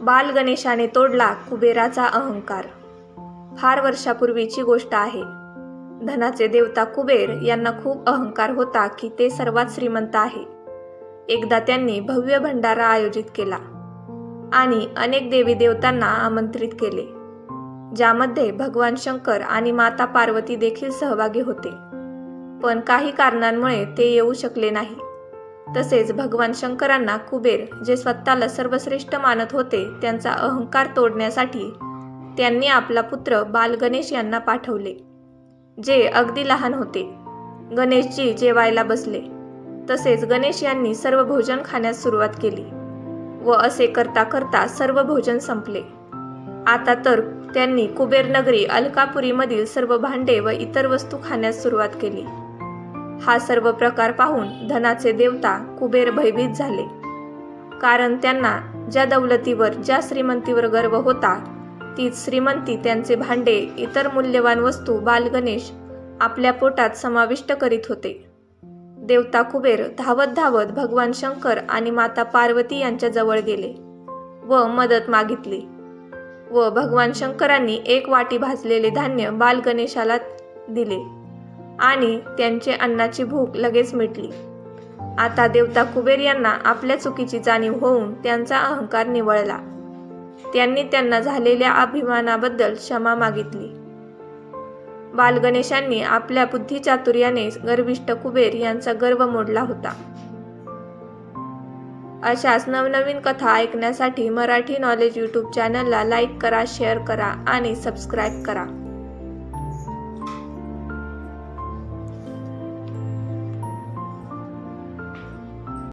बाल गणेशाने तोडला कुबेराचा अहंकार. फार वर्षापूर्वीची गोष्ट आहे. धनाचे देवता कुबेर यांना खूप अहंकार होता की ते सर्वात श्रीमंत आहे. एकदा त्यांनी भव्य भंडारा आयोजित केला आणि अनेक देवी देवतांना आमंत्रित केले ज्यामध्ये भगवान शंकर आणि माता पार्वती देखील सहभागी होते. पण काही कारणांमुळे ते येऊ शकले नाही. तसेच भगवान शंकरांना कुबेर जे स्वतःला सर्वश्रेष्ठ मानत होते त्यांचा अहंकार तोडण्यासाठी त्यांनी आपला पुत्र बाल गणेश यांना पाठवले जे अगदी लहान होते. गणेशजी जेवायला बसले. तसेच गणेश यांनी सर्व भोजन खाण्यास सुरुवात केली व असे करता करता सर्व भोजन संपले. आता तर त्यांनी कुबेरनगरी अलकापुरीमधील सर्व भांडे व इतर वस्तू खाण्यास सुरुवात केली. हा सर्व प्रकार पाहून धनाचे देवता कुबेर भयभीत झाले. कारण त्यांना ज्या दौलतीवर ज्या श्रीमंतीवर गर्व होता तीच श्रीमंती त्यांचे भांडे इतर मूल्यवान वस्तू बालगणेश आपल्या पोटात समाविष्ट करीत होते. देवता कुबेर धावत धावत भगवान शंकर आणि माता पार्वती यांच्या जवळ गेले व मदत मागितली व भगवान शंकरांनी एक वाटी भाजलेले धान्य बालगणेशाला दिले. आणि त्यांचे अन्नाची भूक लगेच मिटली. आता देवता कुबेर यांना आपल्या चुकीची जाणीव होऊन त्यांचा अहंकार निवळला. त्यांनी त्यांना झालेल्या अभिमानाबद्दल क्षमा मागितली. बालगणेशांनी आपल्या बुद्धिचातुर्याने गर्विष्ट कुबेर यांचा गर्व मोडला होता. अशाच नवनवीन कथा ऐकण्यासाठी मराठी नॉलेज यूट्यूब चॅनलला लाईक करा शेअर करा आणि सबस्क्राईब करा.